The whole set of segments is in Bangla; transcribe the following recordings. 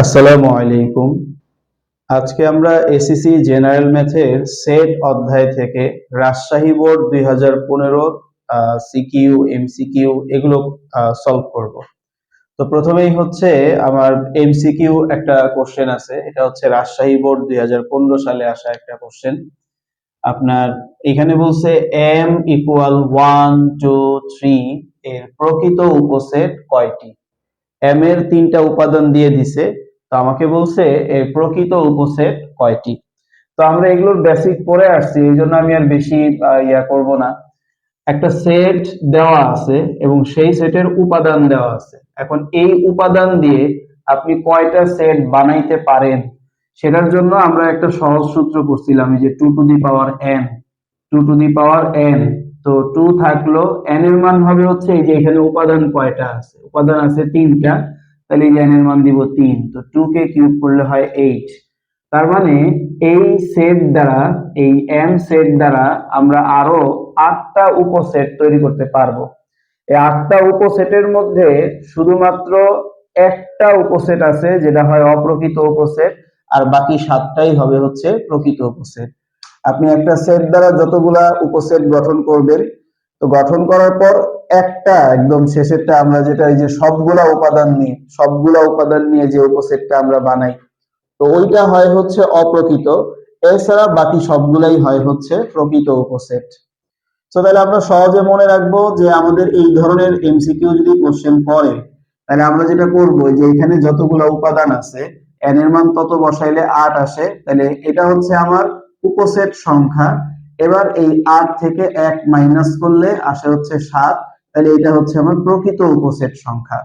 আসসালামু আলাইকুম। আজকে আমরা এসিসি জেনারেল ম্যাথের সেট অধ্যায় থেকে রাজশাহী বোর্ড দুই হাজার পনেরো সিকিউ, এমসিকিউ এগুলো সলভ করব। তো প্রথমেই হচ্ছে আমার এমসিকিউ একটা কোশ্চেন আছে, এটা হচ্ছে রাজশাহী বোর্ড দুই হাজার পনেরো সালে আসা একটা কোশ্চেন আপনার এখানে বলছে M equal one two three এর প্রকৃত উপসেট কয়টি? এম এর তিনটা উপাদান দিয়ে দিছে তো আমাকে বলছে এর প্রকৃত উপসেট কয়টি? তো আমরা এগুলোর বেসিক পড়ে আসছি, এই জন্য আমি আর বেশি ইয়া করব না। একটা সেট দেওয়া আছে এবং সেই সেটের উপাদান দেওয়া আছে। এখন এই উপাদান দিয়ে আপনি কয়টা সেট বানাইতে পারেন, সেটার জন্য আমরা একটা সহজ সূত্র করছিলাম, এই যে two to the power n two to the power n তো টু থাকল এন এর মান হবে হচ্ছে এই যে এখানে উপাদান কয়টা আছে? উপাদান আছে তিনটা। তাহলে এই এর মান দিব তিন। তো টু কে কিউব করলে হয় এইট তার মানে এই সেট দ্বারা, এই এম সেট দ্বারা আমরা আরও আটটা উপসেট তৈরি করতে পারব। এই আটটা উপসেটের মধ্যে শুধুমাত্র একটা উপসেট আছে, যেটা হয় অপ্রকৃত উপসেট, আর বাকি সাতটাই হবে হচ্ছে প্রকৃত উপসেট। আপনি একটা সেট দ্বারা যতগুলা উপসেট গঠন করবেন, তো গঠন করার পর একটা একদম শেষেরটা আমরা যেটা, এই যে সবগুলা উপাদান নিয়ে, সবগুলা উপাদান নিয়ে যে উপসেটটা আমরা বানাই। তো ওইটা হয় হচ্ছে অপ্রকৃত। এছাড়া বাকি সবগুলাই হয় হচ্ছে প্রকৃত উপসেট। তো তাহলে আমরা সহজে মনে রাখব যে আমাদের এই ধরনের এমসিকিউ যদি কোশ্চেন পড়ে, তাহলে আমরা যেটা করব, যে এখানে যতগুলো উপাদান আছে এন এর মান তত বসাইলে আট আসে, তাহলে এটা হচ্ছে আমার উপসেট সংখ্যা। এবার এই আট থেকে এক মাইনাস করলে আসে হচ্ছে সাত তাহলে এটা হচ্ছে আমার প্রকৃত উপসেট সংখ্যা।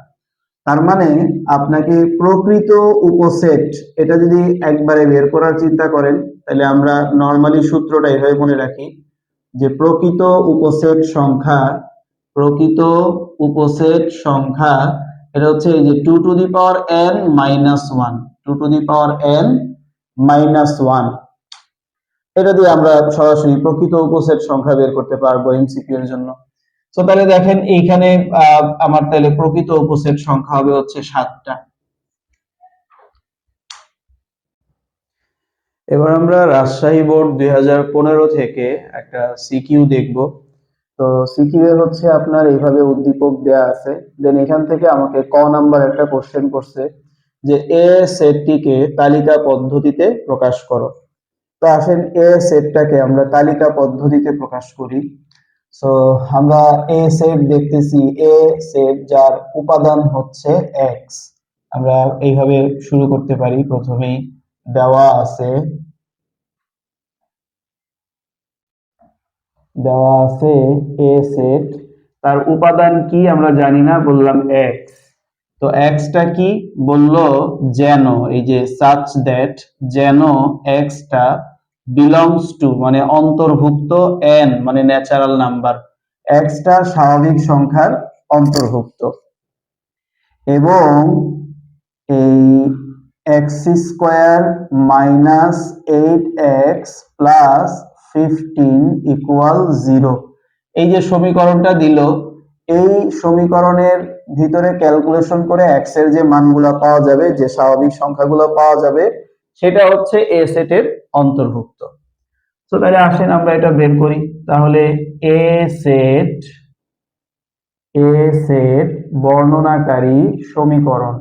তার মানে আপনাকে প্রকৃত উপসেট, এটা যদি একবারে বের করার চিন্তা করেন, তাহলে আমরা নর্মালি সূত্রটা এভাবে মনে রাখি যে প্রকৃত উপসেট সংখ্যা, প্রকৃত উপসেট সংখ্যা, এটা হচ্ছে এই যে two to the power n minus one two to the power n minus one এটা দিয়ে আমরা সরাসরি প্রকৃত উপসেট সংখ্যা বের করতে পারব এমসিকিউ এর জন্য। তো তাহলে দেখেন এইখানে আমার তাহলে প্রকৃত উপসেট সংখ্যা হবে হচ্ছে সাতটা। এবার আমরা রাজশাহী বোর্ড দুই থেকে একটা সিকিউ দেখব। তো সিকিউ এর হচ্ছে আপনার এইভাবে উদ্দীপক দেয়া আছে। দেন এখান থেকে আমাকে ক নাম্বার একটা কোশ্চেন করছে যে এ সেটটিকে তালিকা পদ্ধতিতে প্রকাশ করো। তো আসেন এ সেটটাকে আমরা তালিকা পদ্ধতিতে প্রকাশ করি। সো আমরা এ সেট দেখতেছি এ সেট যার উপাদান হচ্ছে এক্স আমরা এইভাবে শুরু করতে পারি, প্রথমেই দেওয়া আছে। দেওয়া আছে এ সেট তার উপাদান কি আমরা জানি না, বললাম এক্স তো এক্সটা কি? বলল যেন, এই যে সাচ দ্যাট যেন এক্সটা বিলংস টু মানে অন্তর্ভুক্ত এন মানে ন্যাচারাল নাম্বার এক্সটা স্বাভাবিক সংখ্যার অন্তর্ভুক্ত। এবং এই x square minus eight x plus fifteen equal zero এই যে সমীকরণটা দিল, এই সমীকরণের ভিতরে ক্যালকুলেশন করে এক্সের যে মানগুলো পাওয়া যাবে, যে স্বাভাবিক সংখ্যাগুলো পাওয়া যাবে সেটা হচ্ছে এ সেটের অন্তর্ভুক্ত। তো তাহলে আসেন আমরা এটা বের করি। তাহলে এ সেট এ সেট বর্ণনাকারী সমীকরণ।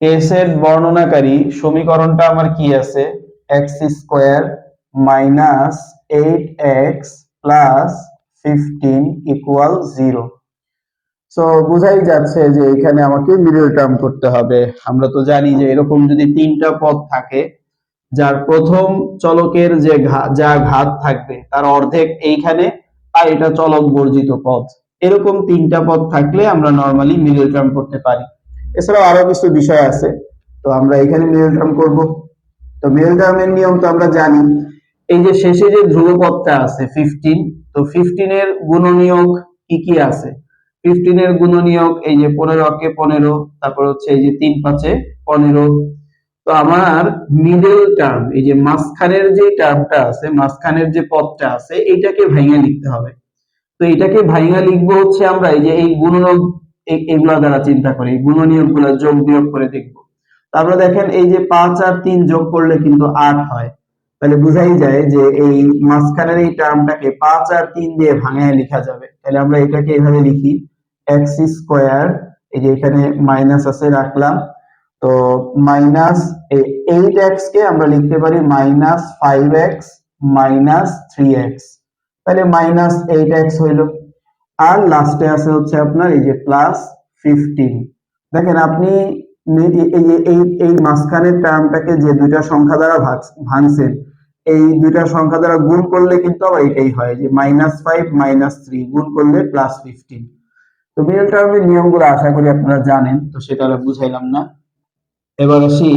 এ সেট বর্ণনাকারী সমীকরণটা আমার কি আছে? X square minus eight x plus fifteen equal zero so বোঝাই যাচ্ছে যে এখানে আমাকে মিডল টার্ম করতে হবে। আমরা তো জানি যে এরকম যদি তিনটা পদ থাকে, যার প্রথম চলকের যে যা ঘাত থাকবে, তার অর্ধেক এইখানে আর এটা চলক বর্জিত পদ। এরকম তিনটা পদ থাকলে আমরা নর্মালি মিডল টার্ম করতে পারি। এছাড়াও আরও কিছু বিষয় আছে। তো আমরা এখানে মিডল টার্ম করব। তো মিডল টার্মের নিয়ম তো আমরা জানি। এই যে শেষে যে ধ্রুবপদটা আছে ফিফটিন তো ফিফটিন এর গুণনীয়ক কি কি আছে? ফিফটিন এর গুণনীয়ক এই যে পনেরো কে পনেরো, তারপর হচ্ছে এই যে তিন পাঁচে পনেরো। তো আমার মিডল টার্ম এই যে মাঝখানের যে টার্মটা আছে, মাঝখানের যে পদটা আছে, এইটাকে ভেঙে লিখতে হবে। তো এটাকে ভাইঙ্গা লিখব হচ্ছে আমরা এই যে এই গুণনীয়ক এগুলা দ্বারা চিন্তা করি গুণনীয়কগুলা যোগ বিয়োগ করে দেখব। তারপরে দেখেন এই যে পাঁচ আর তিন যোগ করলে কিন্তু আট হয়। তাহলে বোঝাই যায় যে এই মাঝখানের এই টার্মটাকে পাঁচ আর তিন দিয়ে ভাঙায় লেখা যাবে। তাহলে আমরা এটাকে এভাবে লিখি এক্স স্কোয়ার এই যে এখানে মাইনাস আছে রাখলাম। তো মাইনাস এইট এক্স কে আমরা লিখতে পারি minus five x minus three x তাহলে মাইনাস এইট এক্স হইল। আর লাস্টে আছে হচ্ছে আপনার এই যে প্লাস ফিফটিন দেখেন, আপনি এই- মাঝখানের টার্মটাকে যে দুইটা সংখ্যা দ্বারা ভাঙছেন এই দুইটা সংখ্যা দ্বারা গুণ করলে কিন্তু আবার এটাই হয় যে মাইনাস ফাইভ মাইনাস থ্রি গুণ করলে প্লাস ফিফটিন তো মিডল টার্মের নিয়মগুলো আশা করি আপনারা জানেন, তো সেটা আর বুঝাইলাম না। এবার আসি,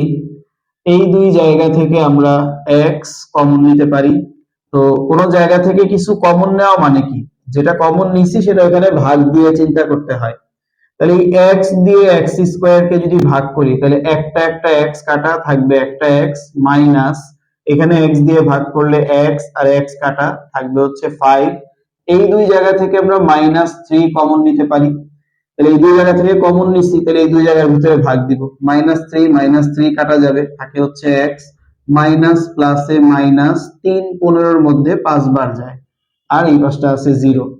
এই দুই জায়গা থেকে আমরা এক্স কমন নিতে পারি। তো কোন জায়গা থেকে কিছু কমন নেওয়া মানে কি? যেটা কমন নিছি সেটা ওখানে ভাগ দিয়ে চিন্তা করতে হয়। তাহলে এই x দিয়ে x স্কয়ার কে যদি ভাগ করি, তাহলে একটা একটা x কাটা থাকবে একটা x মাইনাস এখানে x দিয়ে ভাগ করলে x আর x কাটা থাকবে হচ্ছে 5 এই দুই জায়গা থেকে আমরা মাইনাস 3 কমন নিতে পারি। তাহলে এই দুই জায়গা থেকে কমন নিছি, তাহলে এই দুই জায়গার ভিতরে ভাগ দিব। মাইনাস 3 মাইনাস 3 কাটা যাবে, থাকে হচ্ছে x মাইনাস প্লাসে মাইনাস 3 15 এর মধ্যে পাঁচবার বার যায়। আর এই পাশটা আছে 0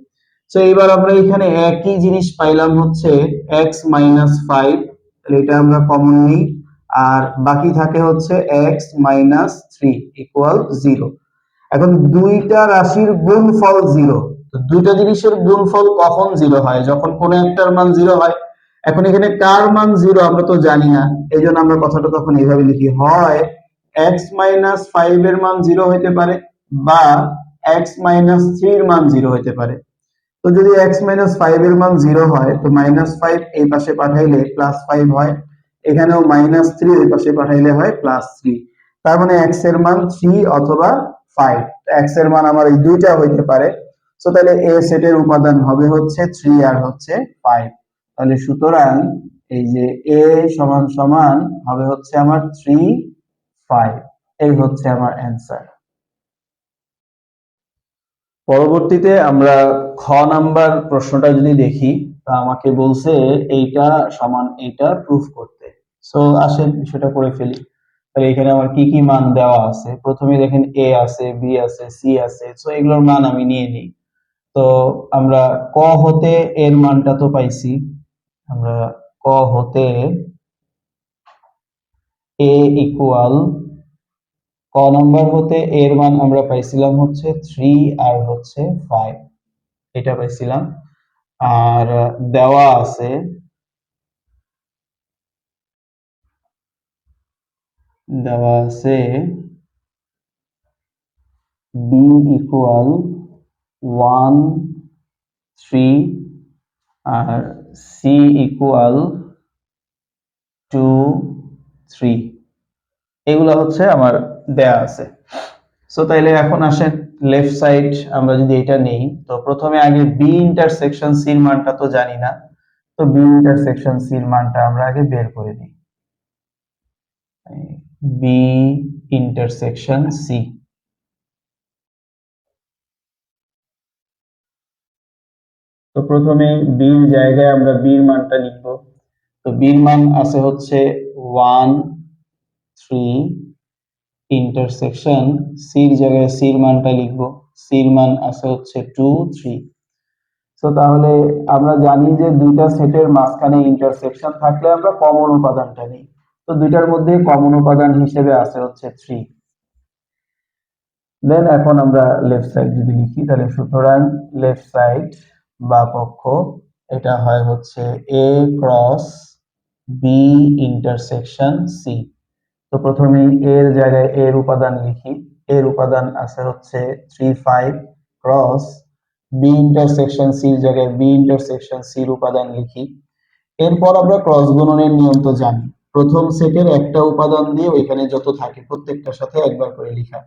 সো এবার আমরা এখানে একই জিনিস পাইলাম হচ্ছে x মাইনাস ফাইভ এটা আমরা কমন নিই। আর বাকি থাকে হচ্ছে x minus three equal zero এখন দুইটা রাশির গুণফল জিরো দুইটা জিনিসের গুণফল কখন জিরো হয়? যখন কোন একটার মান জিরো হয়। এখন এখানে কার মান জিরো আমরা তো জানি না। এই জন্য আমরা কথাটা তখন এইভাবে লিখি, হয় এক্স মাইনাস ফাইভ এর মান জিরো হইতে পারে বা এক্স মাইনাস এর মান জিরো হইতে পারে। তো যদি এক্স মাইনাস ফাইভ এর মান জিরো হয়, তো মাইনাস ফাইভ এই পাশে পাঠাইলে প্লাস ফাইভ হয়। এখানেও মাইনাস থ্রি ওই পাশে পাঠাইলে হয় প্লাস থ্রি তার মানে এক্সের মান থ্রি অথবা ফাইভ এক্সের মান আমার এই দুইটা হইতে পারে। তো তাহলে এ সেটের উপাদান হবে হচ্ছে থ্রি আর হচ্ছে ফাইভ তাহলে সুতরাং এই যে এ সমান সমান হবে হচ্ছে আমার থ্রি ফাইভ এই হচ্ছে আমার অ্যান্সার পরবর্তীতে আমরা খ নাম্বার প্রশ্নটা যদি দেখি, তা আমাকে বলছে এইটা সমান এইটা প্রুফ করতে। সো আসেন বিষয়টা করে ফেলি। তাহলে এখানে আমার কি কি মান দেওয়া আছে? প্রথমে দেখেন এ আছে বি আছে সি আছে সো এগুলোর মান আমি নিয়ে নিই। তো আমরা ক হতে এর মানটা তো পাইছি। আমরা ক হতে এ ইকুয়াল ক নাম্বার হতে এর মান আমরা পাইছিলাম হচ্ছে থ্রি আর হচ্ছে ফাইভ এটা পাইছিলাম। আর দেওয়া আছে দেওয়া আছে বি ইকুয়াল ওয়ান থ্রি আর সি ইকুয়াল টু থ্রি এগুলো হচ্ছে আমার দেয়া আছে। সো তাইলে এখন আসেন লেফট সাইড আমরা যদি এটা নেই, তো প্রথমে আগে বি ইন্টারসেকশন সির মানটা তো জানি না, তো বি ইন্টারসেকশন সির মানটা আমরা আগে বের করে নিই। বি ইন্টারসেকশন সি তো প্রথমে বির জায়গায় আমরা বির মানটা লিখব। তো বির মান আছে হচ্ছে ওয়ান থ্রি ইন্টারসেকশন সির জায়গায় সির মানটা লিখব। সির মান আছে হচ্ছে টু থ্রি তো তাহলে আমরা জানি যে দুইটা সেটের মাঝখানে ইন্টারসেকশন থাকলে আমরা কমন উপাদানটা নিই। তো দুইটার মধ্যে কমন উপাদান হিসেবে আছে হচ্ছে থ্রি দেন এখন আমরা লেফট সাইড যদি লিখি, তাহলে সুতরাং লেফট সাইড বা পক্ষ, এটা হয় হচ্ছে A cross B intersection C তো প্রথমে এর জায়গায় এর উপাদান লিখি। এর উপাদান আছে হচ্ছে three five cross B intersection সির জায়গায় বি ইন্টারসেকশন সির উপাদান লিখি। এরপর আমরা ক্রস গুণনের নিয়ম তো জানি। প্রথম সেটের একটা উপাদান দিয়ে ওইখানে যত থাকে প্রত্যেকটার সাথে একবার করে লিখা।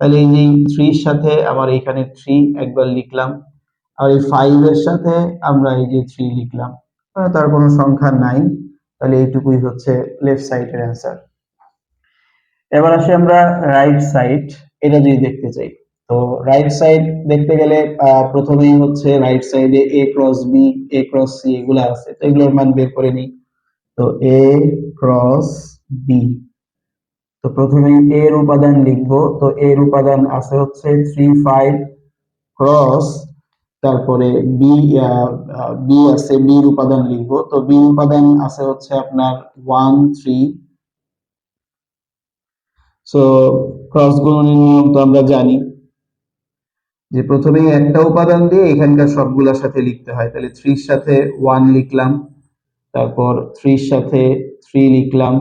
তাহলে এই যে থ্রির সাথে আমার এখানে থ্রি একবার লিখলাম। আর এই ফাইভ এর সাথে আমরা এই যে থ্রি লিখলাম। তার কোনো সংখ্যা নাই। তাহলে এইটুকুই হচ্ছে লেফট সাইডের অ্যান্সার এবার আসি আমরা রাইট সাইড এটা যদি দেখতে চাই। তো রাইট সাইড দেখতে গেলে প্রথমেই হচ্ছে রাইট সাইডে A cross B A cross C এগুলো আছে। তো এগুলোর মান বের করে নিই। তো এ ক্রস বি তো প্রথমেই এ এর উপাদান লিখব। তো এ এর উপাদান আছে হচ্ছে থ্রি ফাইভ ক্রস তারপরে বি বি আছে বি এর উপাদান লিখব। তো বি উপাদান আছে হচ্ছে আপনার ওয়ান থ্রি সো ক্রস গুণনের নিয়ম তো আমরা জানি। যে প্রথমেই একটা উপাদান দিয়ে এখানকার সবগুলোর সাথে লিখতে হয়। তাহলে থ্রির সাথে ওয়ান লিখলাম, তারপর থ্রির সাথে থ্রি লিখলাম।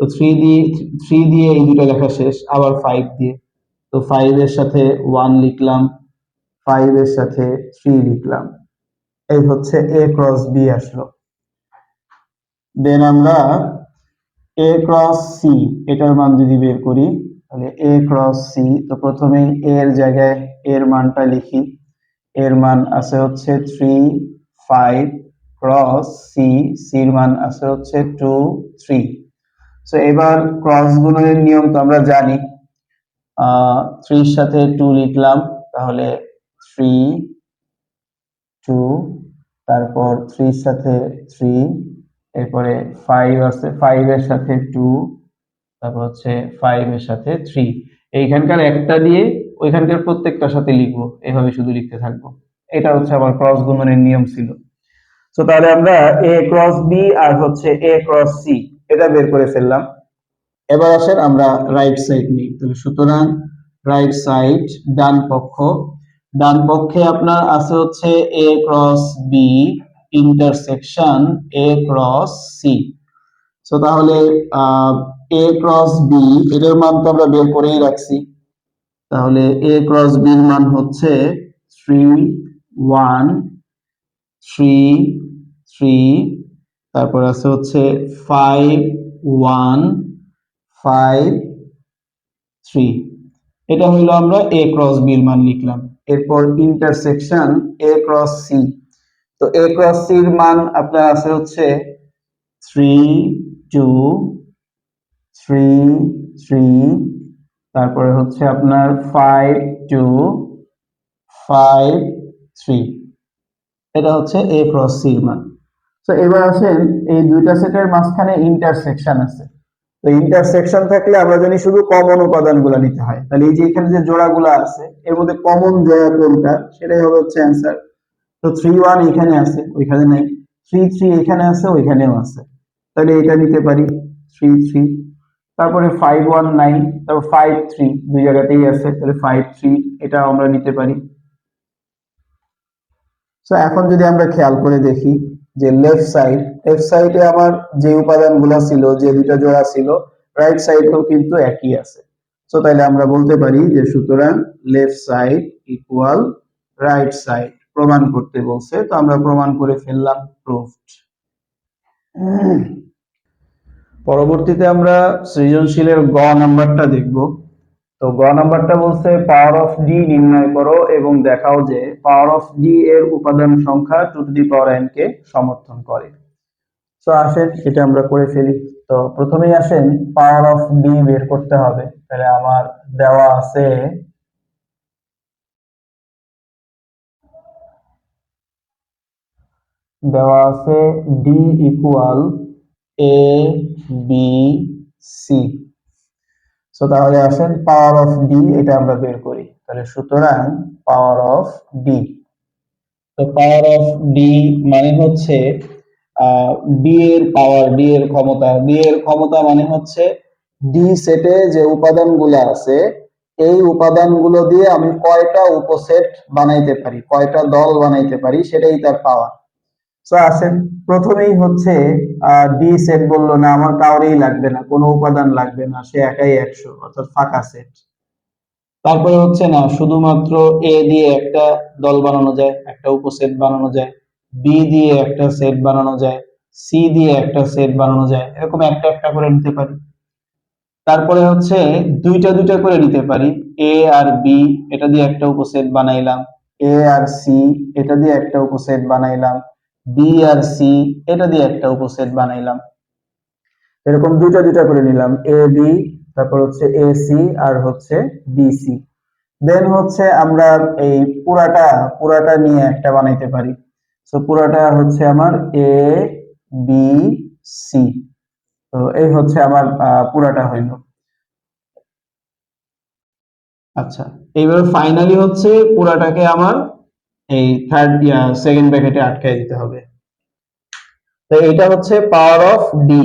তো থ্রি দিয়ে থ্রি দিয়ে এই দুটো লেখা শেষ, আবার ফাইভ দিয়ে। তো ফাইভ এর সাথে ওয়ান লিখলাম ফাইভ এর সাথে থ্রি লিখলাম। এই হচ্ছে এ ক্রস বি আসলো। দেন আমরা এ ক্রস সি এটার মান যদি বের করি, তাহলে এ ক্রস সি তো প্রথমেই এর জায়গায় এর মানটা লিখি। এর মান আছে হচ্ছে থ্রি ফাইভ ক্রস সি সির মান আছে হচ্ছে টু থ্রি সো এবার ক্রস নিয়ম তো আমরা জানি। থ্রির সাথে টু লিখলাম, তাহলে থ্রি টু তারপর থ্রির সাথে থ্রি এরপরে ফাইভ আছে ফাইভ এর সাথে টু তারপর হচ্ছে ফাইভ এর সাথে থ্রি এইখানকার একটা দিয়ে ওইখানকার প্রত্যেকটার সাথে লিখব, এভাবে শুধু লিখতে থাকব। এটা হচ্ছে আমার ক্রস গুণনের নিয়ম ছিল। তো তাহলে আমরা এ ক্রস বি আর হচ্ছে এ ক্রস সি এটা বের করে ফেললাম। এবার আসেন আমরা রাইট সাইড নিই। তাহলে সুতরাং রাইট সাইড ডান পক্ষ। ডান পক্ষে আপনার আছে হচ্ছে A cross B intersection A cross C so তাহলে এ ক্রস বি এটার মান তো আমরা বের করেই রাখছি। তাহলে এ ক্রস বি এর মান হচ্ছে থ্রি ওয়ান থ্রি থ্রি তারপর আছে হচ্ছে ফাইভ ওয়ান ফাইভ থ্রি এটা হইল আমরা এ ক্রস বি এর মান লিখলাম। এরপর ইন্টারসেকশন এ ক্রস সি তো এ ক্রস সি এর মান আপনার আছে হচ্ছে থ্রি টু থ্রি থ্রি তারপরে হচ্ছে আপনার ফাইভ টু ফাইভ থ্রি এটা হচ্ছে এ ক্রস সি এর মান। তো এবার আসেন, এই দুইটা সেটের মাঝখানে ইন্টারসেকশন আছে। তো ইন্টারসেকশন থাকলে আমরা জানি শুধু কমন উপাদানগুলো নিতে হয়। তাহলে এই যে এখানে যে জোড়াগুলো আছে, এর মধ্যে কমন জোড়া কোনটা সেটাই হবে হচ্ছে অ্যান্সার তো থ্রি ওয়ান এখানে আছে, ওইখানে নাই। থ্রি থ্রি এখানে আছে, ওইখানেও আছে। তাহলে এটা নিতে পারি থ্রি থ্রি তারপরে ফাইভ ওয়ান নাইন তারপর ফাইভ থ্রি দুই জায়গাতেই আছে, তাহলে ফাইভ থ্রি এটা আমরা নিতে পারি। তো এখন যদি আমরা খেয়াল করে দেখি যে লেফট সাইড লেফট সাইডে আমার যে উপাদানগুলো ছিল, যে দুটো জোড়া ছিল রাইট সাইডেও কিন্তু একই আছে। তো তাহলে আমরা বলতে পারি যে সুতরাং left side equal right side প্রমাণ করতে বলছে, তো আমরা প্রমাণ করে ফেললাম প্রুফড পরবর্তীতে আমরা সৃজনশীলের গ নাম্বারটা দেখব। তো গ নাম্বারটা বলছে পাওয়ার অফ ডি নির্ণয় করো এবং দেখাও যে পাওয়ার অফ ডি এর উপাদান সংখ্যা two to the power n কে সমর্থন করে। তো আসেন, এটা আমরা করে ফেলি। তো প্রথমেই আসেন পাওয়ার অফ ডি বের করতে হবে। তাহলে আমার দেওয়া আছে দেওয়া আছে D equal A B C so তাহলে আসেন পাওয়ার অফ ডি এটা আমরা বের করি। তাহলে সুতরাং পাওয়ার অফ ডি তো পাওয়ার অফ ডি মানে হচ্ছে ডি এর পাওয়ার ডি এর ক্ষমতা। ডি এর ক্ষমতা মানে হচ্ছে ডি সেটে যে উপাদানগুলো আছে, এই উপাদানগুলো দিয়ে আমি কয়টা উপসেট বানাইতে পারি, কয়টা দল বানাইতে পারি, সেটাই তার পাওয়ার আসেন, প্রথমেই হচ্ছে ডি সেট বলল, না, আমার কাউরেই লাগবে না, কোনো উপাদান লাগবে না, সে একাই একশো, অর্থাৎ ফাঁকা সেট তারপরে হচ্ছে, না, শুধুমাত্র এ দিয়ে একটা দল বানানো যায়, একটা উপসেট বানানো যায় বি দিয়ে একটা সেট বানানো যায় সি দিয়ে একটা সেট বানানো যায়। এরকম একটা একটা করে নিতে পারি। তারপরে হচ্ছে, দুইটা দুইটা করে নিতে পারি। এ আর বি এটা দিয়ে একটা উপসেট বানাইলাম। এ আর সি এটা দিয়ে একটা উপসেট বানাইলাম। বি আর সি এটা দিয়ে একটা উপসেট বানাইলাম। এরকম দুইটা দুইটা করে নিলাম এ বি তারপর হচ্ছে এ সি আর হচ্ছে বি সি দেন হচ্ছে আমরা এই পুরাটা পুরাটা নিয়ে একটা বানাইতে পারি। সো পুরাটা হচ্ছে আমার এ বি সি তো এই হচ্ছে আমার আহ, পুরাটা হইল। আচ্ছা এইবার ফাইনালি হচ্ছে পুরাটাকে আমার এই থার্ড সেকেন্ড ব্র্যাকেটে আটকায় দিতে হবে। তো এটা হচ্ছে power of D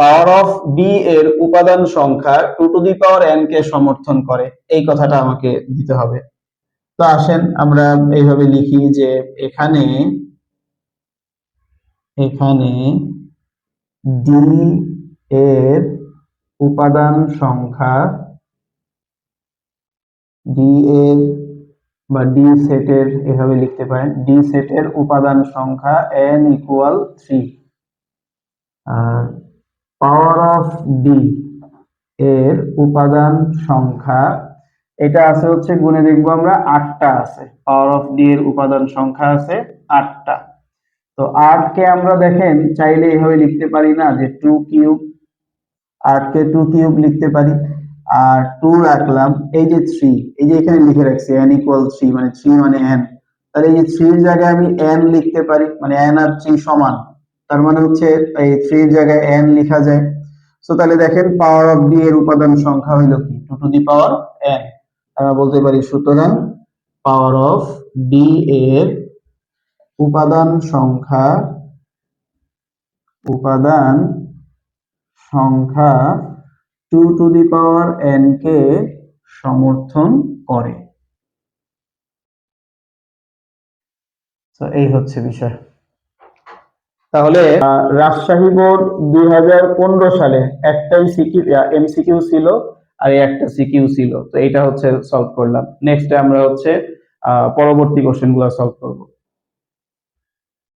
power of D এর উপাদান সংখ্যা two to the power n কে সমর্থন করে, এই কথাটা আমাকে দিতে হবে। তো আসেন আমরা এইভাবে লিখি যে এখানে এখানে ডি এর উপাদান সংখ্যা ডি এর বা ডি সেটের এভাবে লিখতে পারেন। ডি সেটের উপাদান সংখ্যা n ইকুয়াল থ্রি আর পাওয়ার অফ ডি এর উপাদান সংখ্যা, এটা আছে হচ্ছে গুণে দেখব আমরা, আটটা আছে। পাওয়ার অফ ডি এর উপাদান সংখ্যা আছে আটটা। তো আটকে আমরা দেখেন, চাইলে এভাবে লিখতে পারি না যে টু কিউব আটকে টু কিউব লিখতে পারি। আর টু রাখলাম, এই যে থ্রি এই যে এখানে লিখে রাখছি এন ইকুয়াল থ্রি মানে থ্রি মানে এন তাহলে এই যে থ্রির জায়গায় আমি এন লিখতে পারি মানে এন আর থ্রি সমান, তার মানে হচ্ছে এই থ্রির জায়গায় এন লেখা যায়। সো তাহলে দেখেন পাওয়ার অফ ডি এর উপাদান সংখ্যা হইল কি? Two to the power n আমরা বলতে পারি, সুতরাং পাওয়ার অফ ডি এর উপাদান সংখ্যা উপাদান সংখ্যা two to the power n কে সমর্থন করে। তো এই হচ্ছে বিষয়। তাহলে রাজশাহী বোর্ড দুই হাজার পনেরো সালে একটাই সিকিউ এমসিকিউ ছিল আর একটা সিকিউ ছিল। তো এটা হচ্ছে সলভ করলাম। নেক্সট আমরা হচ্ছে পরবর্তী কোশ্চেনগুলো সলভ করব।